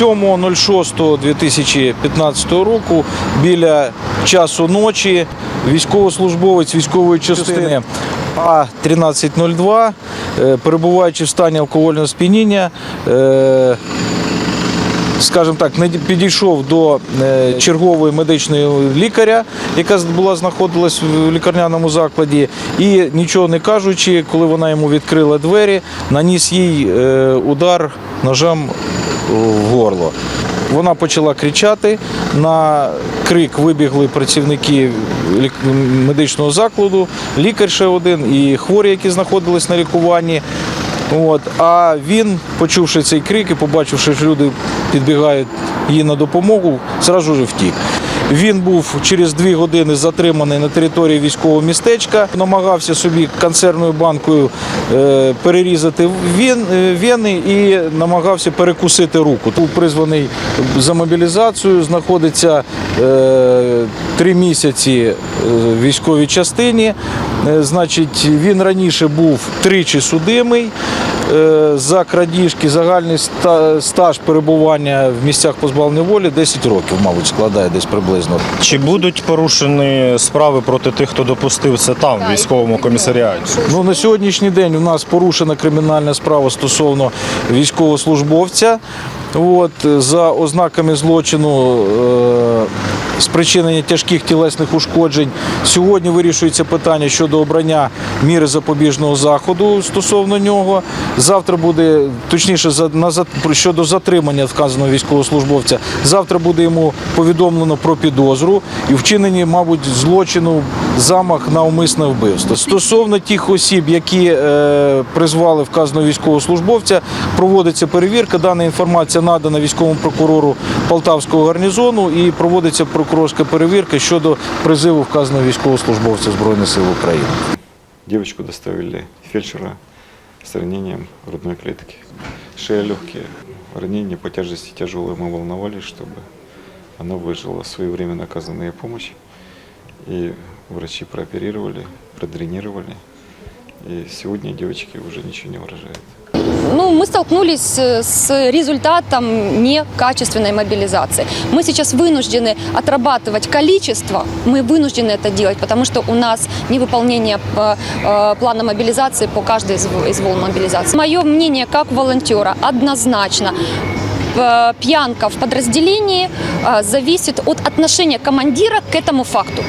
7.06.2015 року біля часу ночі військовослужбовець військової частини А1302, е, перебуваючи в стані алкогольного сп'яніння, е, скажімо так, не підійшов до е, чергової медичної лікаря, яка була знаходилась в лікарняному закладі, і нічого не кажучи, коли вона йому відкрила двері, наніс їй е, удар ножем в горло. Вона почала кричати. На крик вибігли працівники медичного закладу, лікар ще один і хворі, які знаходились на лікуванні. От. А він, почувши цей крик і побачивши, що люди підбігають їй на допомогу, зразу ж втік. Він був через дві години затриманий на території військового містечка, намагався собі консервною банкою е, перерізати е, вени і намагався перекусити руку. Був призваний за мобілізацію, знаходиться е, три місяці в військовій частині. Значить, він раніше був тричі судимий за крадіжки. Загальний стаж перебування в місцях позбавлення волі 10 років, мабуть, складає десь приблизно. Чи будуть порушені справи проти тих, хто допустив це там, в військовому комісаріаті? Ну, на сьогоднішній день у нас порушена кримінальна справа стосовно військовослужбовця. От, за ознаками злочину е, спричинення тяжких тілесних ушкоджень. Сьогодні вирішується питання щодо обрання міри запобіжного заходу стосовно нього. Завтра буде, точніше, на, щодо затримання вказаного військовослужбовця. Завтра буде йому повідомлено про підозру і вчинені, мабуть, злочину замах на умисне вбивство. Стосовно тих осіб, які е, призвали вказаного військовослужбовця, проводиться перевірка. Дана інформація надана військовому прокурору Полтавського гарнізону і проводиться прокурорська перевірка щодо призиву вказаного військовослужбовця Збройних сил України. Девочку доставили фельдшера с ранением грудной клетки. Шея легкие. Ранение по тяжести тяжелое мы волновались, чтобы она выжила. Своевременно оказанная помощь. И врачи прооперировали, продренировали. И сегодня девочке уже ничего не угрожает. Ну, мы столкнулись э, с результатом некачественной мобилизации. Мы сейчас вынуждены отрабатывать количество, мы вынуждены это делать, потому что у нас невыполнение э, э, плана мобилизации по каждой из в- из волн мобилизации. Мое мнение как волонтера однозначно. э, Пьянка в подразделении э, зависит от отношения командира к этому факту.